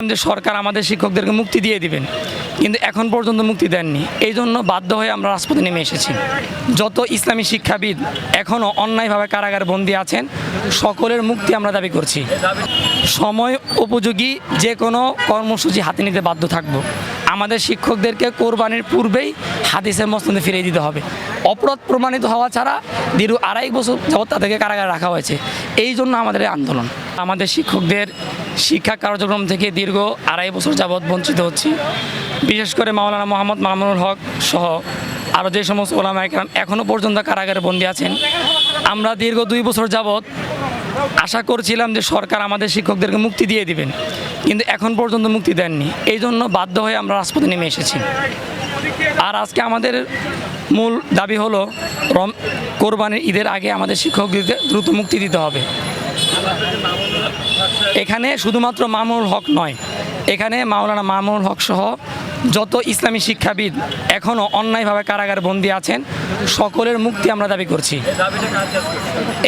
যে সরকার আমাদের শিক্ষকদেরকে মুক্তি দিয়ে দিবেন, কিন্তু এখন পর্যন্ত মুক্তি দেননি। এই জন্য বাধ্য হয়ে আমরা রাজপথে নেমে এসেছি। যত ইসলামী শিক্ষাবিদ এখনও অন্যায়ভাবে কারাগার বন্দী আছেন, সকলের মুক্তি আমরা দাবি করছি। সময় উপযোগী যে কোনো কর্মসূচি হাতে নিতে বাধ্য থাকব। আমাদের শিক্ষকদেরকে কোরবানির পূর্বেই হাদিসের মসনদে ফিরিয়ে দিতে হবে। অপরাধ প্রমাণিত হওয়া ছাড়া দীর্ঘ আড়াই বছর যাবৎ তাদেরকে কারাগারে রাখা হয়েছে। এই জন্য আমাদের আন্দোলন। আমাদের শিক্ষকদের শিক্ষা কার্যক্রম থেকে দীর্ঘ আড়াই বছর যাবৎ বঞ্চিত হচ্ছি। বিশেষ করে মাওলানা মোহাম্মদ মামুনুল হক সহ আরও যে সমস্ত ওলামা একরাম এখনও পর্যন্ত কারাগারে বন্দী আছেন। আমরা দীর্ঘ দুই বছর যাবৎ আশা করছিলাম যে সরকার আমাদের শিক্ষকদেরকে মুক্তি দিয়ে দিবেন, কিন্তু এখন পর্যন্ত মুক্তি দেননি। এই জন্য বাধ্য হয়ে আমরা রাজপথে নেমে এসেছি। আর আজকে আমাদের মূল দাবি হলো রম, কোরবানির ঈদের আগে আমাদের শিক্ষকদের দ্রুত মুক্তি দিতে হবে। এখানে শুধুমাত্র মামুনুল হক নয়, এখানে মাওলানা মামুনুল হক সহ যত ইসলামী শিক্ষাবিদ এখনও অন্যায়ভাবে কারাগার বন্দী আছেন, সকলের মুক্তি আমরা দাবি করছি।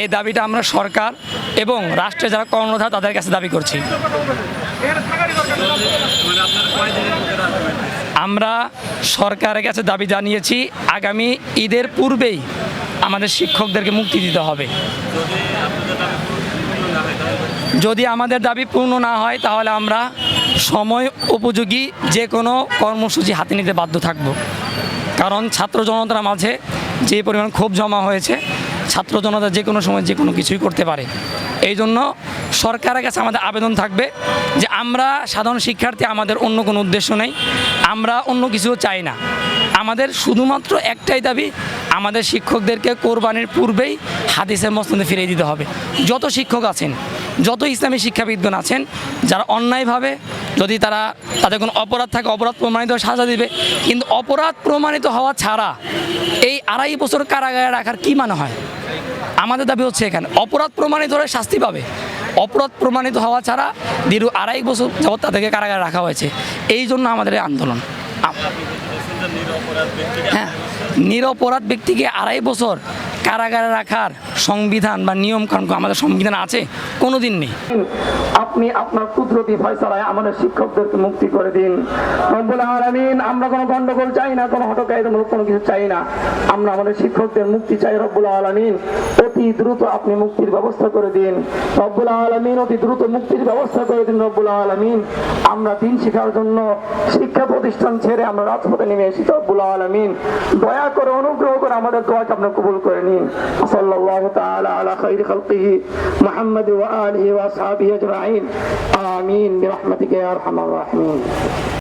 এই দাবিটা আমরা সরকার এবং রাষ্ট্রে যারা কর্মরত তাদের কাছে দাবি করছি। আমরা সরকারের কাছে দাবি জানিয়েছি, আগামী ঈদের পূর্বেই আমাদের শিক্ষকদেরকে মুক্তি দিতে হবে। যদি আমাদের দাবি পূর্ণ না হয়, তাহলে আমরা সময় উপযোগী যে কোনো কর্মসূচি হাতে নিতে বাধ্য থাকব। কারণ ছাত্র জনতার মাঝে যে পরিমাণ ক্ষোভ জমা হয়েছে, ছাত্র জনতা যে কোনো সময় যে কোনো কিছুই করতে পারে। এই জন্য সরকারের কাছে আমাদের আবেদন থাকবে যে আমরা সাধারণ শিক্ষার্থী, আমাদের অন্য কোনো উদ্দেশ্য নেই, আমরা অন্য কিছুও চাই না। আমাদের শুধুমাত্র একটাই দাবি, আমাদের শিক্ষকদেরকে কোরবানির পূর্বেই হাদিসের মসনদে ফিরিয়ে দিতে হবে। যত শিক্ষক আছেন যত ইসলামী শিক্ষাবিদগণ আছেন, যারা অন্যায়ভাবে যদি তারা তাদের কোনো অপরাধ থাকে, অপরাধ প্রমাণিত সাজা দিবে। কিন্তু অপরাধ প্রমাণিত হওয়া ছাড়া এই আড়াই বছর কারাগারে রাখার কি মানে হয়? আমাদের দাবি হচ্ছে এখানে, অপরাধ প্রমাণিত হলে শাস্তি পাবে। অপরাধ প্রমাণিত হওয়া ছাড়া দীর্ঘ আড়াই বছর যাবৎ তাদেরকে কারাগারে রাখা হয়েছে। এই জন্য আমাদের এই আন্দোলন। হ্যাঁ নিরপরাধ ব্যক্তিকে আড়াই বছর কারাগারে রাখার সংবিধান বা নিয়ম কানুন আমাদের সংবিধান আছে? কোনো দিন নেই। আপনি আপনার কুদরতি ফয়সালায় আমাদের শিক্ষকদেরকে মুক্তি করে দিন। রব্বুল আলামিন, আমরা কোনো গন্ডগোল চাই না, কোনো হটকায়িতামূলক কোনো কিছু চাই না। আমরা আমাদের শিক্ষকদের মুক্তি চাই রব্বুল আলামিন। অতি দ্রুত আপনি মুক্তির ব্যবস্থা করে দিন। রব্বুল আলামিন, অতি দ্রুত মুক্তির ব্যবস্থা করে দিন রব্বুল আলামিন। আমরা দিন শেখার জন্য শিক্ষা প্রতিষ্ঠান ছেড়ে আমরা রাজপথে নেমে এসেছি রব্বুল আলামিন। দয়া করে অনুগ্রহ করে আমাদের দোয়াকে আপনার কবুল করে নিন। العالمين وصلى الله تعالى على خير خلقه محمد وآله وأصحابه أجمعين. آمين برحمتك يا أرحم الراحمين.